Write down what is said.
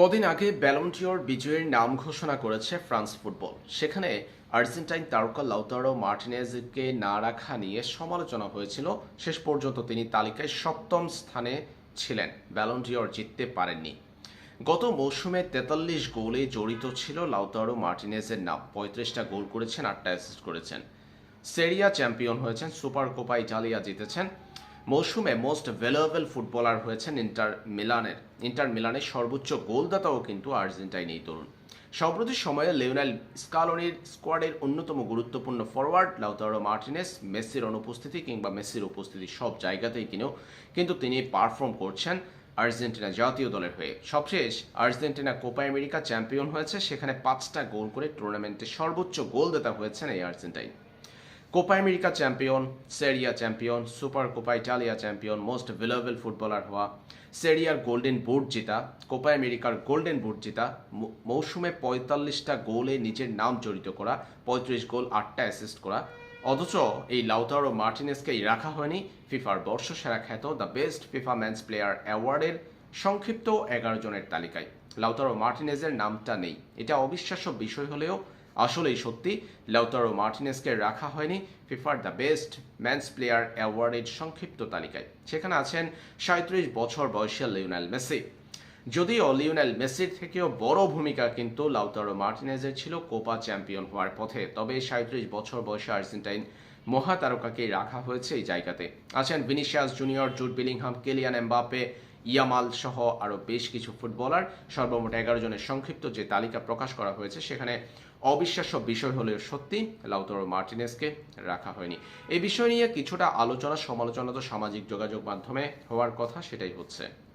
কদিন আগে ব্যালন্টিওর বিজয়ীর নাম ঘোষণা করেছে ফ্রান্স ফুটবল। সেখানে আর্জেন্টাইন তারকা লাউতারো মার্টিনেজকে না রাখা নিয়ে সমালোচনা হয়েছিল। শেষ পর্যন্ত তিনি তালিকায় সপ্তম স্থানে ছিলেন। ব্যালন্টিওর জিততে পারেননি। গত মৌসুমে তেতাল্লিশ গোলে জড়িত ছিল লাউতারো মার্টিনেজের নাম। পঁয়ত্রিশটা গোল করেছেন, আটটা অ্যাসিস্ট করেছেন। সেরিয়া চ্যাম্পিয়ন হয়েছেন, সুপার কোপা ইটালিয়া জিতেছেন। মৌসুমে মোস্ট ভ্যালুয়েবল ফুটবলার হয়েছেন ইন্টার মিলানের। ইন্টার মিলানের সর্বোচ্চ গোলদাতাও কিন্তু আর্জেন্টাইন এই তরুণ। সম্প্রতি সময়ে লিওনেল স্কালোনির স্কোয়াডের অন্যতম গুরুত্বপূর্ণ ফরওয়ার্ড লাউতারো মার্টিনেস, মেসির অনুপস্থিতি কিংবা মেসির উপস্থিতি সব জায়গাতেই কিনেও কিন্তু তিনি পারফর্ম করছেন আর্জেন্টিনা জাতীয় দলের হয়ে। সবশেষ আর্জেন্টিনা কোপা আমেরিকা চ্যাম্পিয়ন হয়েছে, সেখানে পাঁচটা গোল করে টুর্নামেন্টে সর্বোচ্চ গোলদাতা হয়েছেন এই Argentine. Copa America champion Serie A champion super Coppa Italia champion most valuable footballer হওয়া সেরিয়ার গোল্ডেন বুট জেতা কোপা আমেরিকার গোল্ডেন বুট জেতা মৌসুমে পঁয়তাল্লিশটা গোলে নিজের নাম জড়িত করা, পঁয়ত্রিশ গোল, আটটা অ্যাসিস্ট করা। অথচ এই লাউতারো মার্টিনেসকেই রাখা হয়নি। ফিফার বর্ষসেরা খ্যাত the best FIFA men's player অ্যাওয়ার্ডের সংক্ষিপ্ত এগারো জনের তালিকায়। লাউতারো মার্টিনেজের নামটা নেই। এটা অবিশ্বাস্য বিষয় হলেও আসলেই সত্যি, লাউতারো মার্টিনেসকে রাখা হয়নি ফিফার দ্য বেস্ট ম্যান্স প্লেয়ার অ্যাওয়ার্ডের সংক্ষিপ্ত তালিকায়। সেখানে আছেন সাঁত্রিশ বছর বয়সী লিওনেল মেসি। যদিও লিওনেল মেসির থেকেও বড় ভূমিকা কিন্তু লাউতারো মার্টিনেজের ছিল কোপা চ্যাম্পিয়ন হওয়ার পথে, তবে সাঁত্রিশ বছর বয়সী আর্জেন্টাইন মহাতারকাকে রাখা হয়েছে এই জায়গাতে। আছেন Vinicius Junior Jude Bellingham, Kylian Mbappe Yamal সহ আরও বেশ কিছু ফুটবলার সর্বমোট এগারো জনের সংক্ষিপ্ত যে তালিকা প্রকাশ করা হয়েছে, সেখানে অবিশ্বাস্য বিষয় হলেও সত্যি লাউতরো মার্টিনেসকে রাখা হয়নি। এই বিষয় নিয়ে কিছুটা আলোচনা সমালোচনা তো সামাজিক যোগাযোগ মাধ্যমে হওয়ার কথা, সেটাই হচ্ছে।